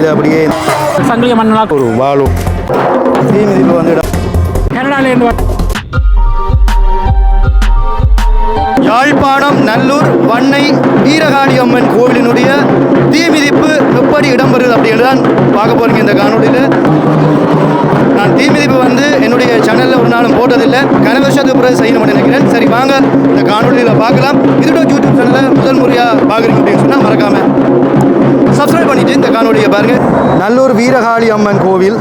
இது அப்படியே சங்கிலிய மன்னனாக ஒரு வாழும் தீ மிதிப்பு வந்து கனடாலேருந்து யாழ்ப்பாணம் நல்லூர் வன்னை வீரகாளி அம்மன் கோவிலினுடைய தீ மிதிப்பு எப்படி இடம்பெறுது அப்படின்னு தான் பார்க்க போறீங்க இந்த காணொலியில் நான் தீ மிதிப்பு வந்து என்னுடைய சேனலில் ஒரு நாளும் போட்டதில்லை. கன வருஷத்துக்கு பிறகு செய்யணும்னு நினைக்கிறேன். சரி வாங்க இந்த காணொலியில் பார்க்கலாம். இதோட யூடியூப் சேனலை முதல் முறையாக பார்க்குறீங்க அப்படின்னு சொன்னால் மறக்காம சப்ஸ்கிரைப் பண்ணிட்டு இந்த காணொலியை பாருங்கள் நல்லூர் வீரகாளி அம்மன் கோவில்.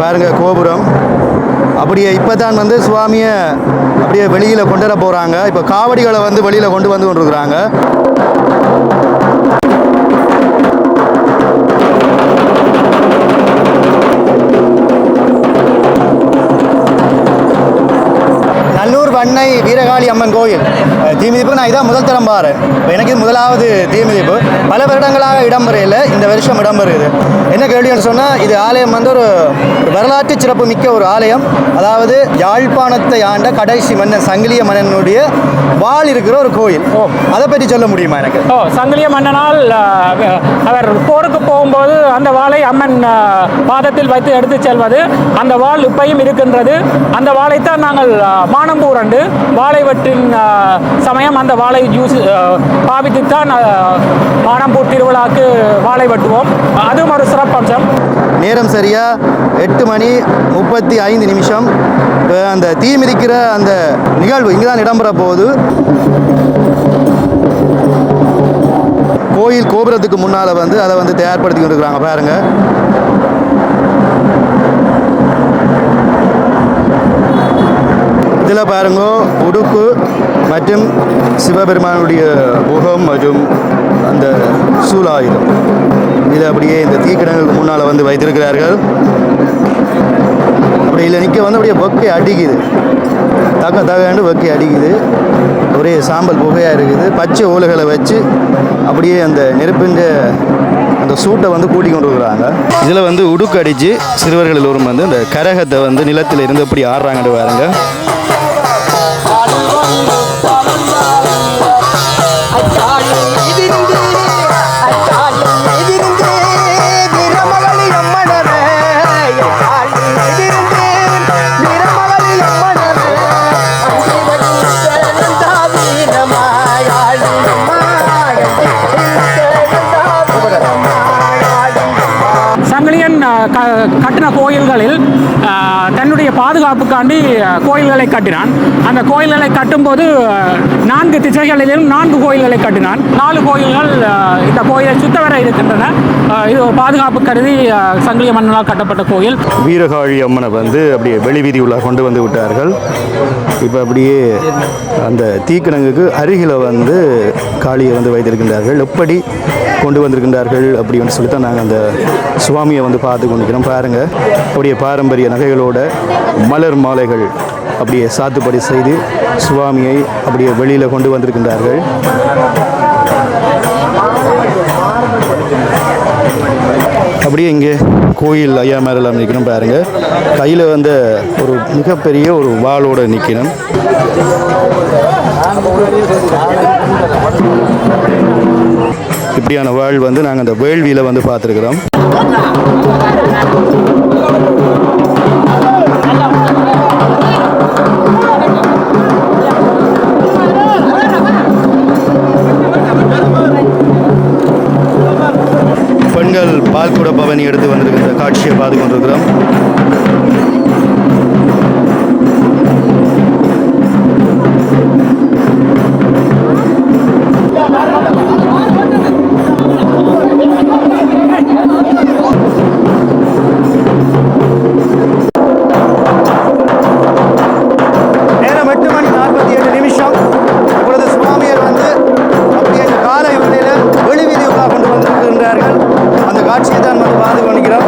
பாருங்கள் கோபுரம். அப்படியே இப்போ தான் வந்து சுவாமியை அப்படியே வெளியில் கொண்டு வர போகிறாங்க இப்போ காவடிகளை வந்து வெளியில் கொண்டு வந்து கொண்டிருக்கிறாங்க. வண்ணை வீரகாளி அம்மன் கோயில். தீமிதிப்பு நான் இதான் முதல் தரம் பாரு இப்போ எனக்கு இது முதலாவது தீமிதிப்பு. பல வருடங்களாக இடம்பெறையில் இந்த வருஷம் இடம்பெறுது. என்ன கேள்வின்னு சொன்னால் இது ஆலயம் வந்து ஒரு வரலாற்று சிறப்பு மிக்க ஒரு ஆலயம். அதாவது யாழ்ப்பாணத்தை ஆண்ட கடைசி மன்னன் சங்கிலிய மன்னனுடைய வாள் இருக்கிற ஒரு கோயில். அதை பற்றி சொல்ல முடியுமா எனக்கு? ஓ சங்கிலிய மன்னனால் அவர் போருக்கு போகும்போது அந்த வாளை அம்மன் பாதத்தில் வைத்து எடுத்துச் செல்வது. அந்த வாள் இப்பையும் இருக்கின்றது. அந்த வாளைத்தான் நாங்கள் அஹ், வாழைவற்றின் சமயம் அந்த வாழை யூஸ் பாவித்துத்தான் அஹ், மானம்பூர் திருவிழாக்கு வாழை வெட்டுவோம். அதுவும் ஒரு சிறப்பம்சம். நேரம் சரியா? எட்டு மணி முப்பத்தி ஐந்து நிமிஷம். அந்த தீ மிதிக்கிற அந்த நிகழ்வு இங்கே தான் இடம்பெற போகுது. கோயில் கோபுரத்துக்கு முன்னால் வந்து அதை வந்து தயார்படுத்தி கொண்டிருக்கிறாங்க பாருங்கள் இதில் பாருங்க. உடுக்கு மற்றும் சிவபெருமானுடைய முகம் மற்றும் அந்த சூலாயுதம். இது அப்படியே இந்த தீக்கிடங்களுக்கு முன்னால் வந்து வைத்திருக்கிறார்கள். அப்படி இல்லை நிற்க வந்து அப்படியே பொக்கை அடிக்குது. தக்க தகண்டு பொக்கை அடிக்குது. ஒரே சாம்பல் புகையாக இருக்குது. பச்சை ஓலைகளை வச்சு அப்படியே அந்த நெருப்பின் அந்த சூட்டை வந்து கூட்டி கொண்டு இருக்கிறாங்க இதில் வந்து உடுக்கு சிறுவர்கள் எல்லோரும் வந்து இந்த கரகத்தை வந்து நிலத்தில் இருந்து எப்படி ஆடுறாங்கன்னு பாருங்கள் கட்டின கோயில்களில் தன்னுடைய பாதுகாப்புக்காண்டி கோயில்களை கட்டினான். அந்த கோயில்களை கட்டும்போது நான்கு திசைகளிலும் நான்கு கோயில்களை கட்டினான். நாலு கோயில்கள் இந்த கோயிலை சுத்த வர இருக்கின்றன. இது பாதுகாப்பு கருதி சங்கிலிய மன்னனால் கட்டப்பட்ட கோயில். வீரகாழி அம்மனை வந்து அப்படியே வெளிவீதி உள்ள கொண்டு வந்து விட்டார்கள். இப்போ அப்படியே அந்த தீக்கிணங்குக்கு அருகில் வந்து காளியை வந்து வைத்திருக்கின்றார்கள். எப்படி கொண்டு வந்திருக்கின்றார்கள் அப்படின்னு சொல்லி தான் நாங்கள் அந்த சுவாமியை வந்து பார்த்து கொண்டிருக்கிறோம். பாருங்கள் அப்படியே பாரம்பரிய நகைகளோட மலர் மாலைகள் அப்படியே சாத்துப்படி செய்து சுவாமியை அப்படியே வெளியில் கொண்டு வந்திருக்கின்றார்கள். அப்படியே இங்கே கோயில் ஐயா மேலாம் நிற்கணும் பாருங்கள் கையில் வந்து ஒரு மிகப்பெரிய ஒரு வாளோட நிற்கணும் இப்படியான வாழ் வந்து நாங்கள் அந்த வேள்வியில் வந்து பார்த்துருக்குறோம். Thank. அந்த காட்சியை தான் வந்து பார்த்து கொண்டிருக்கிறோம்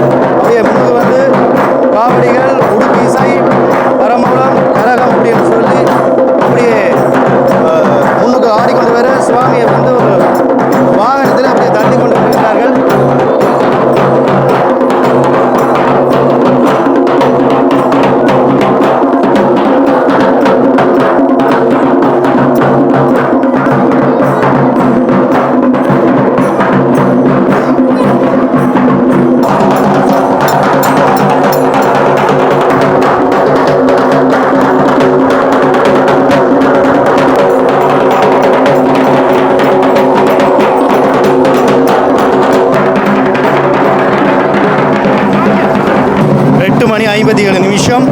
நிமிஷம்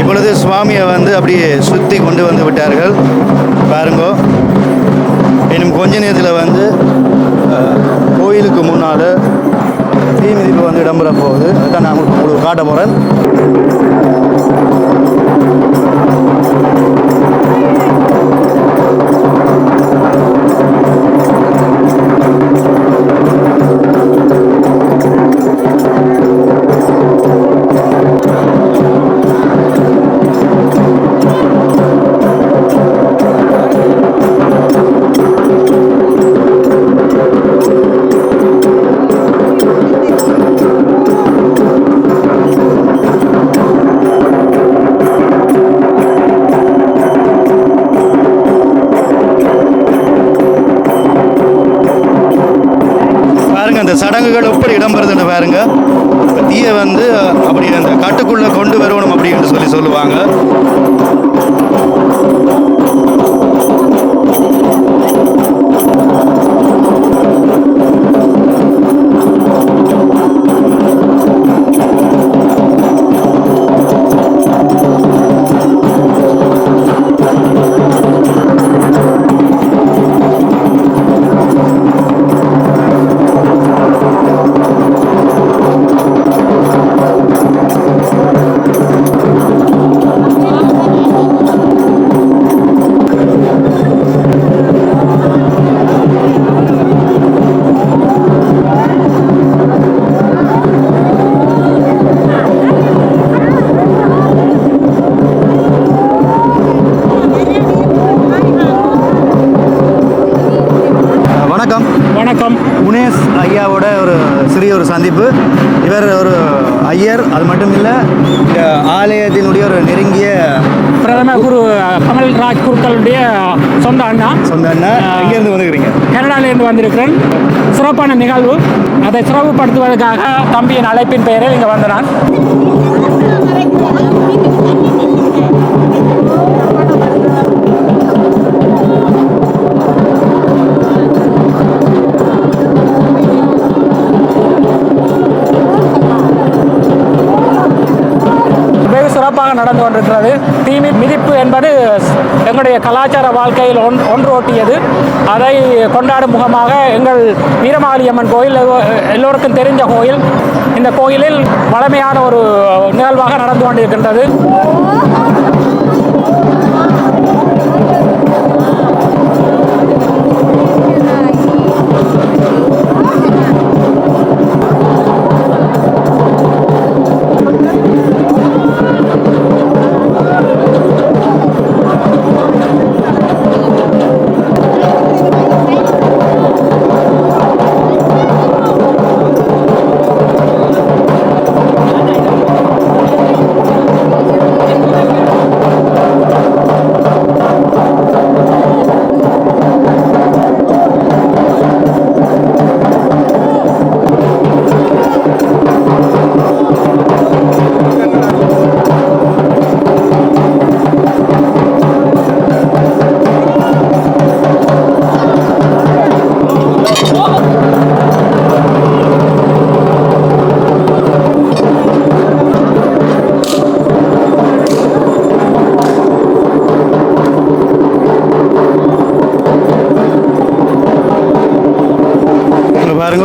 இப்பொழுது சுவாமியை வந்து அப்படியே சுற்றி கொண்டு வந்து விட்டார்கள். பாருங்கோ. இன்னும் கொஞ்ச நேரத்தில் வந்து கோயிலுக்கு முன்னால் தீமிதிப்பு வந்து இடம்பெற போகுது. அதான் நான் உங்களுக்கு உங்களுக்கு காட்ட போகிறேன் பாருங்க அந்த சடங்குகள் எப்படி இடம்பெறுதுன்னு பாருங்க. தீயை வந்து அப்படி அந்த கட்டுக்குள்ளே கொண்டு வரணும் அப்படின்னு சொல்லி சொல்லுவாங்க. இவர் ஒரு ஐயர் அது மட்டும் இல்லை இந்த ஆலயத்தினுடைய ஒரு நெருங்கிய பிரதம குரு கமல்ராஜ் குருக்களுடைய சொந்த அண்ணா. சொந்த அண்ணன் எங்கேருந்து வந்துக்கிறீங்க? கனடாவிலிருந்து வந்திருக்கிறேன். சிறப்பான நிகழ்வு. அதை சிறப்புப்படுத்துவதற்காக தம்பியின் அழைப்பின் பெயரில் இங்கே வந்த நான். நடந்து கொண்டிருக்கிறது. தீமி மிதிப்பு என்பது எங்களுடைய கலாச்சார வாழ்க்கையில் ஒன் ஒன்றோட்டியது அதை கொண்டாடும் முகமாக எங்கள் வீரமாரியம்மன் கோயில் எல்லோருக்கும் தெரிஞ்ச கோயில். இந்த கோயிலில் வளமையான ஒரு நிகழ்வாக நடந்து கொண்டிருக்கின்றது.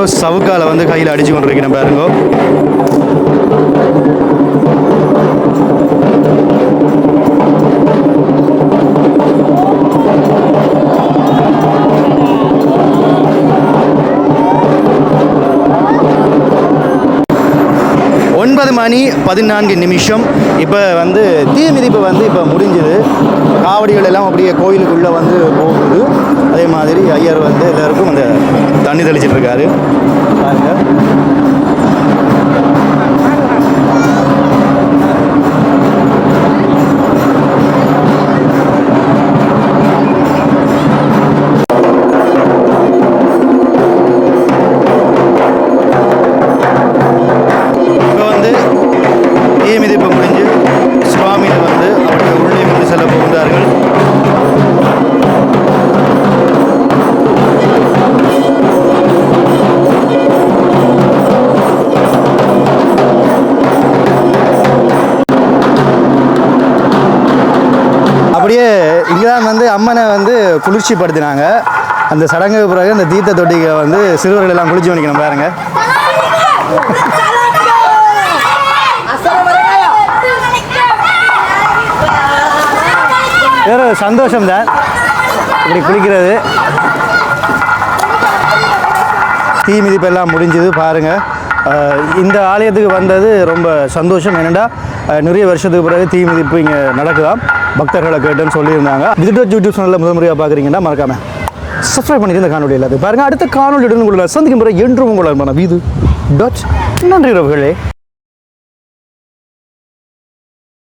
பாருங்க சவுக்கால வந்து கையில் அடிச்சு கொண்டிருக்கிறேன் பாருங்க ஒன்பது மணி பதினான்கு நிமிஷம். இப்போ வந்து தீ மிதிப்பு வந்து இப்போ முடிஞ்சுது. காவடிகள் எல்லாம் அப்படியே கோயிலுக்குள்ளே வந்து போகுது. அதே மாதிரி ஐயர் வந்து எல்லாருக்கும் அந்த தண்ணி தெளிச்சிட்டு இருக்காரு. பாருங்க. வந்து குளிர்ச்சிப்படுத்தினாங்க. அந்த சடங்குக்கு பிறகு அந்த தீர்த்த தொட்டிக்கு வந்து சிறுவர்கள் எல்லாம் குளிச்சு வணிக்கணும் பாருங்க. வேற சந்தோஷம் தான். இப்படி குளிக்கிறது. தீ மிதிப்பெல்லாம் முடிஞ்சது பாருங்கள் இந்த ஆலயத்துக்கு வந்தது ரொம்ப சந்தோஷம். என்னென்னா நிறைய வருஷத்துக்கு பிறகு தீ மிதிப்பு இங்கே நடக்குதாம் பக்தர்களை கேட்டுன்னு சொல்லியிருந்தாங்க. டிஜிட்டல் யூடியூப் சேனலில் முதல் முறையாக பார்க்குறீங்கன்னா மறக்காம சப்ஸ்கிரைப் பண்ணிட்டு இந்த காணொலி எல்லாத்தையும் பாருங்கள் அடுத்த காணொலியுடன் உங்களை சந்திக்கும் முறை என்றும் உங்களை மன வீது. டாட் நன்றி உறவுகளே.